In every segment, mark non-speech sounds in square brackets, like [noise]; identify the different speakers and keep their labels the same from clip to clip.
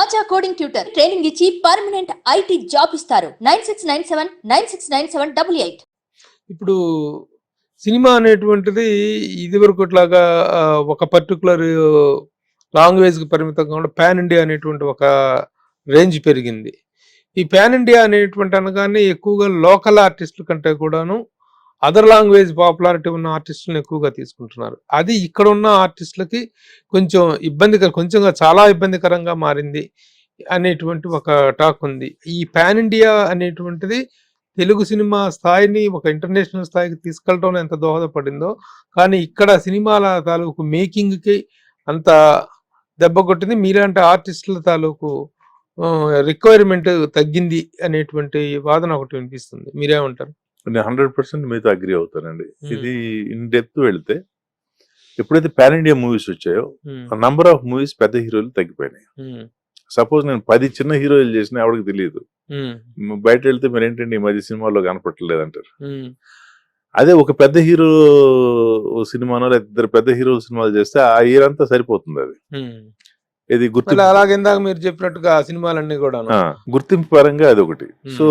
Speaker 1: ఆచా coding tutor training ఇచ్చి permanent IT job ఇస్తారు. Nine six nine seven nine six nine seven double eight.
Speaker 2: ఇప్పుడు cinema అనేటువంటిది ఇదివరకు ఇట్లాగా ఒక పర్టికులర్ లాంగ్వేజ్కి పరిమితం కాకుండా పాన్ ఇండియా అనేటువంటి ఒక రేంజ్ పెరిగింది. ఈ పాన్ ఇండియా అనేటువంటి అనగానే ఎక్కువగా లోకల్ ఆర్టిస్టుల కంటే కూడాను అదర్ లాంగ్వేజ్ పాపులారిటీ ఉన్న ఆర్టిస్టులను ఎక్కువగా తీసుకుంటున్నారు. అది ఇక్కడ ఉన్న ఆర్టిస్టులకి కొంచెం ఇబ్బందికర కొంచెంగా చాలా ఇబ్బందికరంగా మారింది అనేటువంటి ఒక టాక్ ఉంది. ఈ పాన్ ఇండియా అనేటువంటిది తెలుగు సినిమా స్థాయిని ఒక ఇంటర్నేషనల్ స్థాయికి తీసుకెళ్ళడం ఎంత దోహదపడిందో కానీ ఇక్కడ సినిమాల తాలూకు మేకింగ్కి అంత దెబ్బ కొట్టింది. మీలాంటి ఆర్టిస్టుల తాలూకు రిక్వైర్మెంట్ తగ్గింది అనేటువంటి వాదన ఒకటి వినిపిస్తుంది. మీరేమంటారు?
Speaker 3: నేను హండ్రెడ్ పర్సెంట్ మీతో అగ్రి అవుతానండి. ఇది ఇన్ డెప్త్ వెళ్తే ఎప్పుడైతే పాన్ ఇండియా మూవీస్ వచ్చాయో నంబర్ ఆఫ్ మూవీస్ పెద్ద హీరోలు తగ్గిపోయినాయి. సపోజ్ నేను పది చిన్న హీరోలు చేసినా ఆవిడకి తెలియదు. బయట వెళ్తే మీరు ఏంటంటే ఈ మధ్య సినిమాల్లో కనపట్టలేదు అంటారు అదే ఒక పెద్ద హీరో సినిమానో లేదా ఇద్దరు పెద్ద హీరో సినిమాలు చేస్తే ఆ ఇయర్ అంతా సరిపోతుంది అది. ఇది గుర్తు
Speaker 2: అలాగే ఇందాక మీరు చెప్పినట్టుగా ఆ సినిమాలన్నీ కూడా
Speaker 3: ఆ, గుర్తింపు పరంగా అది ఒకటి సో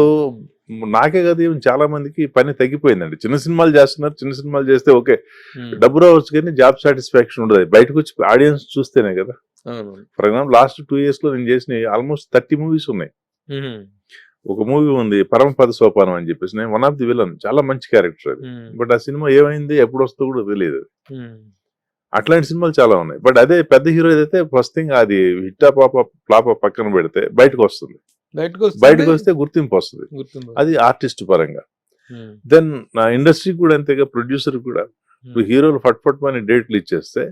Speaker 3: నాకే కదా చాలా మందికి పని తగ్గిపోయిందండి. చిన్న సినిమాలు చేస్తున్నారు చిన్న సినిమాలు చేస్తే ఓకే. డబ్బు రావచ్చు కానీ జాబ్ సాటిస్ఫాక్షన్ ఉండదు. బయటకు వచ్చి ఆడియన్స్ చూస్తేనే కదా. ఫర్ ఎగ్జాంపుల్ లాస్ట్ టూ ఇయర్స్లో నేను చేసిన ఆల్మోస్ట్ థర్టీ మూవీస్ ఉన్నాయి. ఒక మూవీ ఉంది పరమపద సోపానం అని చెప్పేసి. నేను వన్ ఆఫ్ ది విలన్ చాలా మంచి క్యారెక్టర్ అది. బట్ ఆ సినిమా ఏమైంది ఎప్పుడు వస్తుందో కూడా తెలియదు అట్లాంటి సినిమాలు చాలా ఉన్నాయి. బట్ అదే పెద్ద హీరో ఏదైతే ఫస్ట్ థింగ్ అది హిట్టా పాప ఫ్లాప పక్కన పెడితే బయటకు వస్తుంది.
Speaker 2: బయటకు
Speaker 3: వస్తే గుర్తింపు వస్తుంది. అది ఆర్టిస్ట్ పరంగా. దెన్ నా ఇండస్ట్రీ కూడా అంతేగా ప్రొడ్యూసర్ కూడా. ఇప్పుడు హీరోలు ఫట్ ఫట్ మని డేట్లు ఇచ్చేస్తే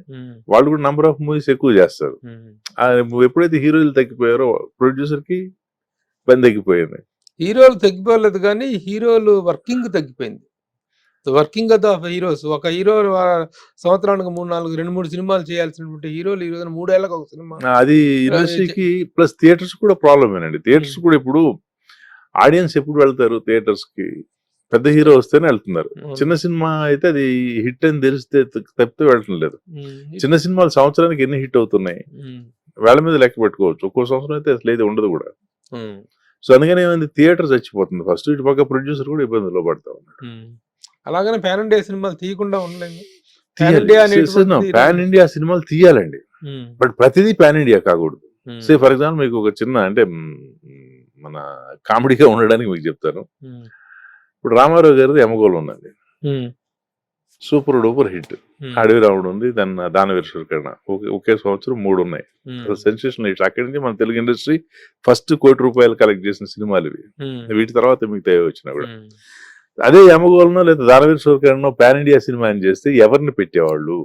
Speaker 3: వాళ్ళు కూడా నంబర్ ఆఫ్ మూవీస్ ఎక్కువ చేస్తారు. ఆ ఎప్పుడైతే హీరోలు తగ్గిపోయారో ప్రొడ్యూసర్కి పని తగ్గిపోయింది.
Speaker 2: హీరోలు తగ్గిపోలేదు కానీ హీరోలు వర్కింగ్ తగ్గిపోయింది. Working of the heroes. ఒక హీరో సంవత్సరానికి మూడు నాలుగు రెండు మూడు సినిమాలు చేయాల్సినటువంటి హీరోలు ఈ రోజున మూడేళ్ళకు ఒక సినిమా.
Speaker 3: అది ఇండస్ట్రీకి ప్లస్ థియేటర్స్ కూడా ప్రాబ్లమేనండి థియేటర్స్ కూడా ఇప్పుడు ఆడియన్స్ ఎప్పుడు వెళ్తారు థియేటర్స్కి పెద్ద హీరో వస్తేనే వెళ్తున్నారు. చిన్న సినిమా అయితే అది హిట్ అని తెలిస్తే తప్పితే వెళ్ళటం లేదు. చిన్న సినిమాలు సంవత్సరానికి ఎన్ని హిట్ అవుతున్నాయి? వేళ మీద లెక్క పెట్టుకోవచ్చు. ఒక్కో సంవత్సరం అయితే అసలు ఏది ఉండదు కూడా. సో అందుకని ఏమైంది? థియేటర్ చచ్చిపోతుంది. ఫస్ట్ ఇటు పక్క ప్రొడ్యూసర్ కూడా ఇబ్బందులు పడతా ఉన్నాడు.
Speaker 2: అలాగనే పాన్ ఇండియా సినిమాలు తీయకుండా ఉండలేము. పాన్ ఇండియా
Speaker 3: సినిమాలు తీయాలండి.
Speaker 2: ఉమ్,
Speaker 3: బట్ ప్రతిదీ పాన్ ఇండియా కాకూడదు.
Speaker 2: ఉమ్,
Speaker 3: సే ఫర్ ఎగ్జాంపుల్ మీకు ఒక చిన్న అంటే మన కామెడీగా ఉండడానికి మీకు చెప్తాను.
Speaker 2: ఉమ్,
Speaker 3: ఇప్పుడు రామారావు గారిది ఎమగోలు ఉందండి. Super duper hit. Adavi Ramudu ఉంది దాని దానవీరేశ్వరకరణ ఒకే ఒకే సంవత్సరం మూడు ఉన్నాయి. సెన్సేషన్ హిట్స్ అక్కడి నుంచి మన తెలుగు ఇండస్ట్రీ ఫస్ట్ కోటి రూపాయలు కలెక్ట్ చేసిన సినిమాలు ఇవి. వీటి తర్వాత మిగతా వచ్చినా కూడా. అదే యమగోళనో లేదా దానవీరేశ్వరకరణో పాన్ ఇండియా సినిమా అని చేస్తే ఎవరిని పెట్టేవాళ్ళు?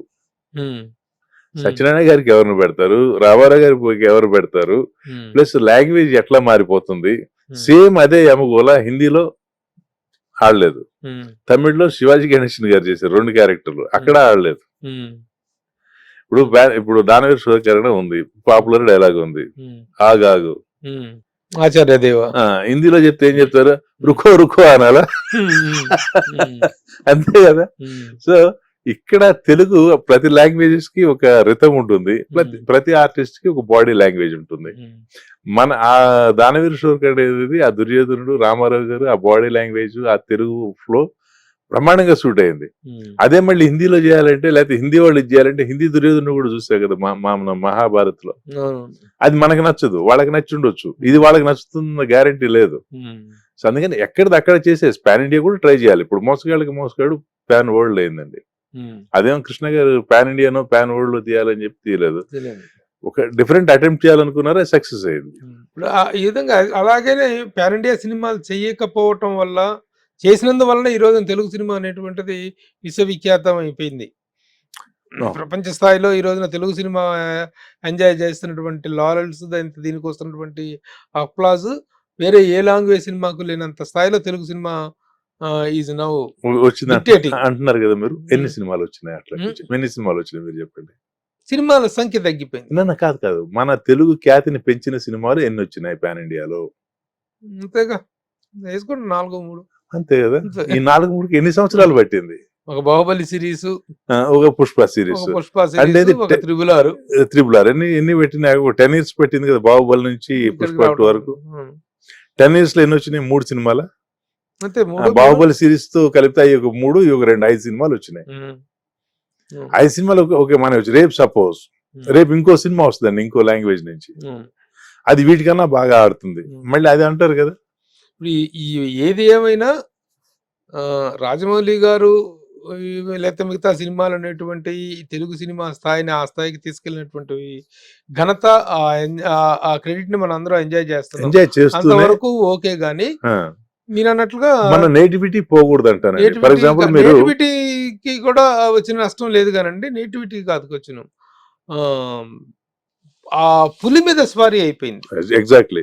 Speaker 3: సత్యనారాయణ గారికి ఎవరిని పెడతారు? రామారావు గారికి ఎవరు పెడతారు? ప్లస్ లాంగ్వేజ్ ఎట్లా మారిపోతుంది? సేమ్ అదే యమగోళ హిందీలో ఆడలేదు. తమిళ్ళో శివాజీ గణేషన్ గారు చేశారు రెండు క్యారెక్టర్లు. అక్కడ ఆడలేదు. ఇప్పుడు ఇప్పుడు దానవీర శివకరణ ఉంది. పాపులర్ డైలాగ్ ఉంది. ఆగాగు.
Speaker 2: ఉమ్. ఆచార్య దేవ.
Speaker 3: ఆ, హిందీలో చెప్తే ఏం చెప్తారు? రుకో రుకో అనాలా? [laughs] అంతే కదా? సో ఇక్కడ తెలుగు ప్రతి లాంగ్వేజెస్కి ఒక రితం ఉంటుంది. ప్రతి
Speaker 2: Hmm.
Speaker 3: ప్రతి ఆర్టిస్ట్కి ఒక బాడీ లాంగ్వేజ్ ఉంటుంది. మన ఆ దానవీర శివకరణ అనేది ఆ దుర్యోధనుడు రామారావు గారు ఆ బాడీ లాంగ్వేజ్ ఆ తెలుగు ఫ్లో బ్రహ్మాండంగా సూట్ అయింది. అదే మళ్ళీ హిందీలో చేయాలంటే లేకపోతే హిందీ వాళ్ళు ఇది చేయాలంటే హిందీ దుర్యోధను కూడా చూసావు కదా మన మహాభారత్లో అది మనకి నచ్చదు వాళ్ళకి నచ్చి ఉండొచ్చు. ఇది వాళ్ళకి నచ్చుతున్న గ్యారంటీ లేదు. సో అందుకని ఎక్కడిది అక్కడ చేసేసి పాన్ ఇండియా కూడా ట్రై చేయాలి. ఇప్పుడు మోసగాళ్ళకి మోసగాడు పాన్ వరల్డ్ అయిందండి. అదేమో కృష్ణ గారు పాన్ ఇండియానో పాన్ వరల్డ్లో తీయాలని చెప్పి తీయలేదు. ఒక డిఫరెంట్ అటెంప్ట్ చేయాలనుకున్నారా సక్సెస్ అయింది.
Speaker 2: ఇప్పుడు ఈ విధంగా అలాగనే పాన్ ఇండియా సినిమాలు చేయకపోవటం వల్ల చేసినందువల్ల ఈ రోజున తెలుగు సినిమా అనేటువంటిది విశ్వవిఖ్యాతం అయిపోయింది. ప్రపంచ స్థాయిలో ఈ రోజున తెలుగు సినిమా ఎంజాయ్ చేస్తున్నటువంటి లారల్స్ దీనికి వస్తున్నటువంటి అప్లాజ్ వేరే ఏ లాంగ్వేజ్ సినిమాకు లేనంత స్థాయిలో తెలుగు సినిమా ఈజ్ నౌ
Speaker 3: వచ్చింది. అంటున్నారు కదా మీరు? ఎన్ని. సినిమాలు వచ్చినాయి అట్లా. ఎన్ని సినిమాలు వచ్చినాయి మీరు చెప్పండి?
Speaker 2: సినిమాల సంఖ్య తగ్గిపోయింది.
Speaker 3: నన్ను కాదు కాదు. మన తెలుగు ఖ్యాతిని పెంచిన సినిమాలు ఎన్ని వచ్చినాయి పాన్ ఇండియాలో?
Speaker 2: అంతేగా. వేసుకోండి నాలుగు మూడు.
Speaker 3: అంతే కదా. ఈ నాలుగు మూడుకి ఎన్ని సంవత్సరాలు పట్టింది?
Speaker 2: ఒక బాహుబలి సిరీస్
Speaker 3: ఒక Pushpa series.
Speaker 2: Pushpa triple R.
Speaker 3: Triple R. ఎన్ని ఎన్ని పెట్టినా ఒక టెన్ ఇయర్స్ పెట్టింది కదా బాహుబలి నుంచి పుష్ప టూ వరకు. టెన్ ఇయర్స్లో ఎన్ని వచ్చినాయి? మూడు సినిమాల?
Speaker 2: అంతే
Speaker 3: బాహుబలి సిరీస్తో కలిపితే అవి ఒక మూడు ఇవి ఒక రెండు ఐదు సినిమాలు వచ్చినాయి. ఐదు సినిమాలు ఓకే మన రేపు సపోజ్. రేపు ఇంకో సినిమా వస్తుందండి ఇంకో లాంగ్వేజ్ నుంచి. అది వీటికన్నా బాగా ఆడుతుంది. మళ్ళీ అది అంటారు కదా
Speaker 2: ఇప్పుడు ఈ- ఏది ఏమైనా రాజమౌళి గారు లేకపోతే మిగతా సినిమాలు అనేటువంటి తెలుగు సినిమా స్థాయిని ఆ స్థాయికి తీసుకెళ్ళినటువంటి ఘనత ఆ క్రెడిట్ని మనం అందరం ఎంజాయ్ చేస్తున్నాం.
Speaker 3: చేస్తూనే
Speaker 2: అంతవరకు ఓకే గానీ మీరు అన్నట్లుగా
Speaker 3: మన నేటివిటీ పోకూడదు అంటానండి ఫర్ ఎగ్జాంపుల్
Speaker 2: నేటివిటీకి కూడా వచ్చిన నష్టం లేదు కానండి నేటివిటీ కాదు వచ్చిన. ఆ పులి మీద స్వారీ అయిపోయింది.
Speaker 3: ఎగ్జాక్ట్లీ.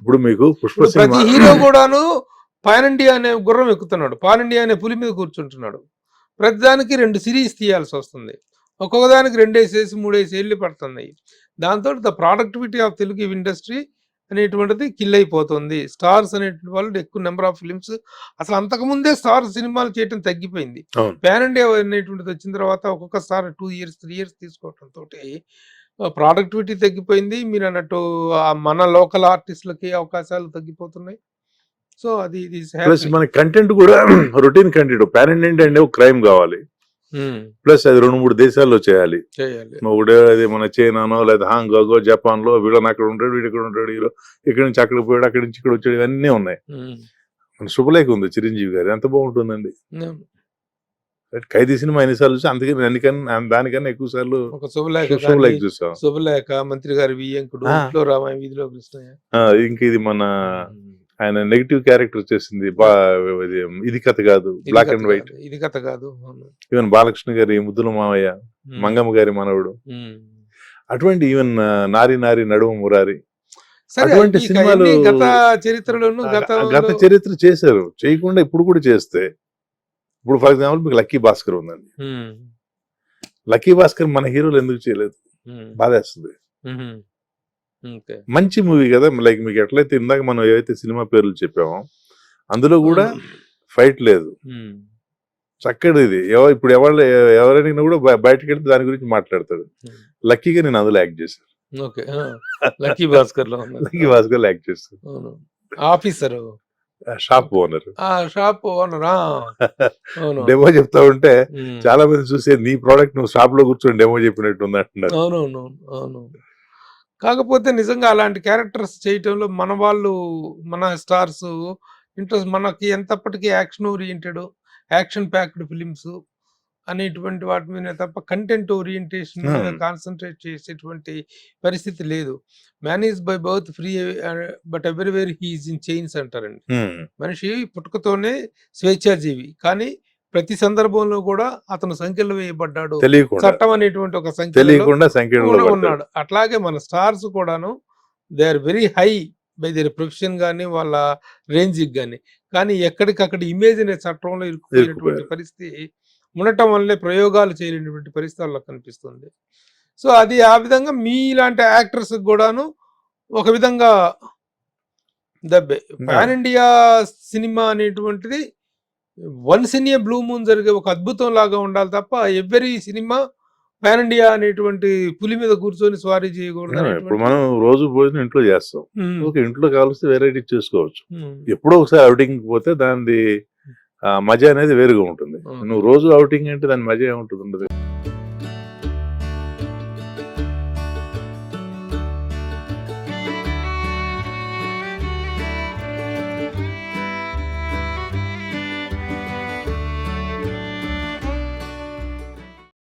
Speaker 3: ఇప్పుడు మీకు పుష్ప
Speaker 2: ప్రతి హీరో కూడాను పాన్ ఇండియా అనే గుర్రం ఎక్కుతున్నాడు. పాన్ ఇండియా అనే పులి మీద కూర్చుంటున్నాడు. ప్రతిదానికి రెండు సిరీస్ తీయాల్సి వస్తుంది. ఒక్కొక్క దానికి రెండేసేసి మూడేసి ఏళ్ళు పడుతున్నాయి దాంతో the productivity of Telugu industry అనేటువంటిది కిల్ అయిపోతుంది. స్టార్స్ అనేటువంటి వాళ్ళు ఎక్కువ నెంబర్ ఆఫ్ ఫిలిమ్స్ అసలు అంతకుముందే స్టార్ సినిమాలు చేయటం తగ్గిపోయింది. పాన్ ఇండియా అనేటువంటిది వచ్చిన తర్వాత ఒక్కొక్క star two years three years తీసుకోవటం తోటి ప్రొడక్టివిటీ తగ్గిపోయింది. మీరు అన్నట్టు మన లోకల్ ఆర్టిస్టులకి అవకాశాలు తగ్గిపోతున్నాయి. సో అది ఇది
Speaker 3: ప్లస్. మన కంటెంట్ కూడా రొటీన్ కంటెంట్ పాన్ ఇండియా అంటే ఒక క్రైమ్ కావాలి. ప్లస్ అది రెండు మూడు దేశాల్లో చేయాలి. ఒకటే అది మన చైనానో లేదా హాంకాంగో జపాన్లో వీళ్ళని అక్కడ ఉంటాడు వీడు ఇక్కడ ఉంటాడు హీరో ఇక్కడ నుంచి అక్కడ పోయాడు అక్కడి నుంచి ఇక్కడ వచ్చాడు ఇవన్నీ ఉన్నాయి.
Speaker 2: ఉమ్,
Speaker 3: మన శుభలేఖ ఉంది చిరంజీవి గారు. ఎంత బాగుంటుందండి.
Speaker 2: ఉమ్.
Speaker 3: ఖైదీ సినిమా ఎన్నిసార్లు చూసి అందుకని దానికన్నా దానికన్నా ఎక్కువ సార్లు
Speaker 2: శుభలేఖ
Speaker 3: చూసాం.
Speaker 2: శుభలేఖ మంత్రి గారి వియ్యంకుడు. ఇంట్లో రామాయ వీధిలో కృష్ణయ్య.
Speaker 3: ఇంక ఇది మన ఆయన నెగిటివ్ క్యారెక్టర్ వచ్చేసింది. ఇది కథ కాదు బ్లాక్ అండ్ వైట్
Speaker 2: ఇది కథ కాదు.
Speaker 3: ఈవెన్ బాలకృష్ణ గారి ముద్దుల మావయ్య మంగమ్మ గారి మనవడు. అటువంటి ఈవెన్ నారి నారి నడుము మురారి. అటువంటి సినిమాలు-
Speaker 2: గత చరిత్రలోను గత
Speaker 3: గత చరిత్ర చేశారు. చేయకుండా ఇప్పుడు కూడా చేస్తే ఇప్పుడు ఫర్ ఎగ్జాంపుల్ మీకు లక్కీ భాస్కర్ ఉందండి. లక్కీ భాస్కర్ మన హీరోలు ఎందుకు చేయలేదు? బాధేస్తుంది. మంచి మూవీ కదా. లైక్ మీకు ఎట్లయితే ఇందాక మనం ఏవైతే సినిమా పేర్లు చెప్పామో అందులో కూడా ఫైట్ లేదు. చక్కటి ఇది. ఇప్పుడు ఎవరు ఎవరైనా కూడా బయ- బయటకు వెళ్తే దాని గురించి మాట్లాడతాడు. లక్కీగా నేను అందులో యాక్ట్ చేశాను.
Speaker 2: Okay. Lucky భాస్కర్లో. [laughs]
Speaker 3: Lucky Bhaskar act చేస్తాను
Speaker 2: ఆఫీసర్.
Speaker 3: Shop owner.
Speaker 2: ఆ షాప్ ఓనరా?
Speaker 3: డెమో చెప్తా ఉంటే. చాలా మంది చూసే నీ ప్రోడక్ట్ నువ్వు షాప్లో కూర్చొని డెమో చెప్పినట్టు ఉంది అంటున్నారు.
Speaker 2: అవునవును అవును. కాకపోతే నిజంగా అలాంటి క్యారెక్టర్స్ చేయటంలో మన వాళ్ళు మన స్టార్స్ ఇంట్రెస్ట్ మనకి ఎంతప్పటికీ action oriented action packed films అనేటువంటి వాటి మీద తప్ప కంటెంట్ ఓరియంటేషన్ మీద. కాన్సన్ట్రేట్ చేసేటువంటి పరిస్థితి లేదు. Man is by birth free but everywhere he is in chains అంటారండి. మనిషి పుట్టుకతోనే స్వేచ్ఛాజీవి. కానీ ప్రతి సందర్భంలో కూడా అతను సంఖ్యలో వేయబడ్డాడు. చట్టం అనేటువంటి ఒక సంఖ్యలో
Speaker 3: తెలియకుండా సంఖ్యలో
Speaker 2: ఉన్న- ఉన్నాడు. అట్లాగే మన స్టార్స్ కూడాను they are very high by their profession కానీ వాళ్ళ రేంజ్ కానీ కానీ ఎక్కడికక్కడ ఇమేజ్ అనే చట్టంలో ఇరుక్కుపోయినటువంటి. పరిస్థితి ఉండటం వల్లే ప్రయోగాలు చేయలేనటువంటి పరిస్థితి వాళ్ళకి కనిపిస్తుంది. సో అది ఆ విధంగా మీలాంటి యాక్టర్స్ కూడాను ఒక విధంగా దబ్బే. పాన్ ఇండియా సినిమా అనేటువంటిది once in a blue moon జరిగే ఒక అద్భుతం లాగా ఉండాలి తప్ప ఎవరి సినిమా పాన్ ఇండియా అనేటువంటి పులి మీద కూర్చొని స్వారీ చేయకూడదు
Speaker 3: ఇప్పుడు మనం రోజు భోజనం ఇంట్లో చేస్తాం. ఇంట్లో కావాల్సి వెరైటీ చేసుకోవచ్చు. ఎప్పుడో ఒకసారి అవుటింగ్ పోతే దాని మజా అనేది వేరుగా ఉంటుంది. నువ్వు రోజు అవుటింగ్ అంటే దాని మజా ఏముంటుంది ఉండదు